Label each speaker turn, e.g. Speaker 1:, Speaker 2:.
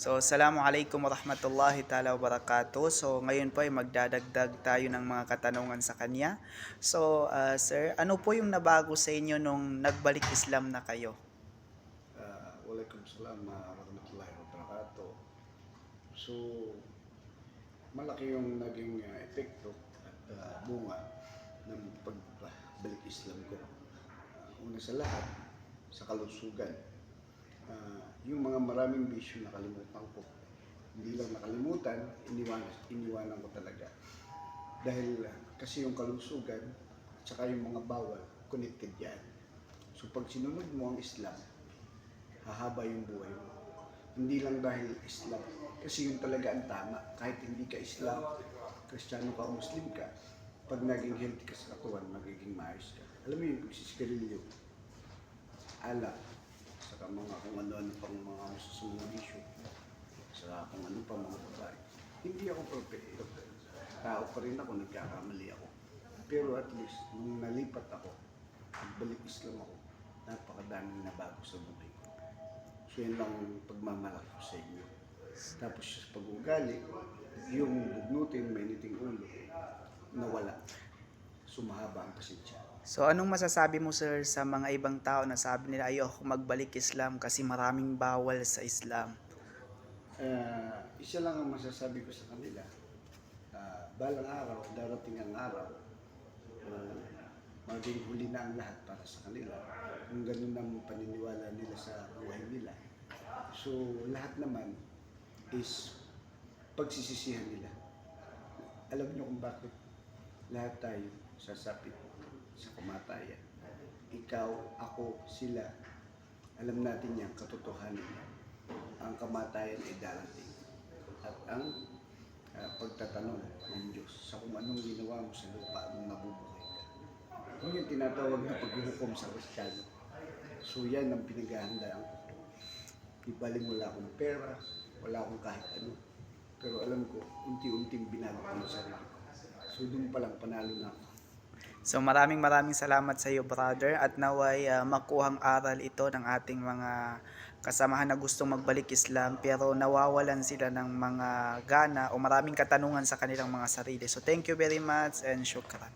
Speaker 1: So, Assalamualaikum warahmatullahi ta'ala wabarakatuh. So, ngayon po ay magdadagdag tayo ng mga katanungan sa kanya. So, ah, sir, ano po yung nabago sa inyo nung nagbalik Islam na kayo?
Speaker 2: Uh, Waalaikumsalam warahmatullahi wabarakatuh. So, malaki yung naging uh, epekto at uh, bunga ng pagbalik Islam ko. Uh, una sa lahat, sa kalusugan. Uh, yung mga maraming bisyo nakalimutan ko. Hindi lang nakalimutan, iniwan, iniwanan ko talaga. Dahil uh, kasi yung kalusugan at saka yung mga bawal, connected yan. So pag sinunod mo ang Islam, hahaba yung buhay mo. Hindi lang dahil Islam. Kasi yun talaga ang tama. Kahit hindi ka Islam, Kristiyano ka o Muslim ka, pag naging healthy ka sa katawan, magiging maayos ka. Alam mo yung pagsisigarilyo, alak, saka mga kung ano-ano pang mga masusunod issue, saka kung ano pa mga babae. Hindi ako perfecto. Tao pa rin ako, nagkakamali ako. Pero at least, nung nalipat ako, nagbalik Islam ako, napakadaming nabago sa buhay ko. So yun lang ang pagmamalaki sa inyo. Tapos sa pag-ugali, yung bugnutin, mainiting ulo, nawala. Sumahaba ang pasensya.
Speaker 1: So, anong masasabi mo, sir, sa mga ibang tao na sabi nila ayoko magbalik Islam kasi maraming bawal sa Islam?
Speaker 2: Ah, isa lang ang masasabi ko sa kanila. Ah, balang araw, darating ang araw, uh, maging huli na ang lahat para sa kanila. Kung ganun ang paniniwala nila sa buhay nila. So, lahat naman is pagsisisihan nila. Alam niyo kung bakit lahat tayo sasapit sa kamatayan. Ikaw, ako, sila, alam natin yan, katotohanan yan ang kamatayan ay darating. At ang ah, pagtatanong ng Diyos sa kung anong ginawa mo sa lupa nung nabubuhay ka. Yun yung tinatawag na paghuhukom sa Kristiyano. So yan ang pinaghahandaan ko. Di bali wala akong pera, wala akong kahit ano. Pero alam ko, unti-unting binago yung sarili ko. So doon pa lang panalo na ako.
Speaker 1: So maraming maraming salamat sa iyo brother at naway ah, makuhang aral ito ng ating mga kasamahan na gustong magbalik Islam pero nawawalan sila ng mga gana o maraming katanungan sa kanilang mga sarili. So thank you very much and shukran.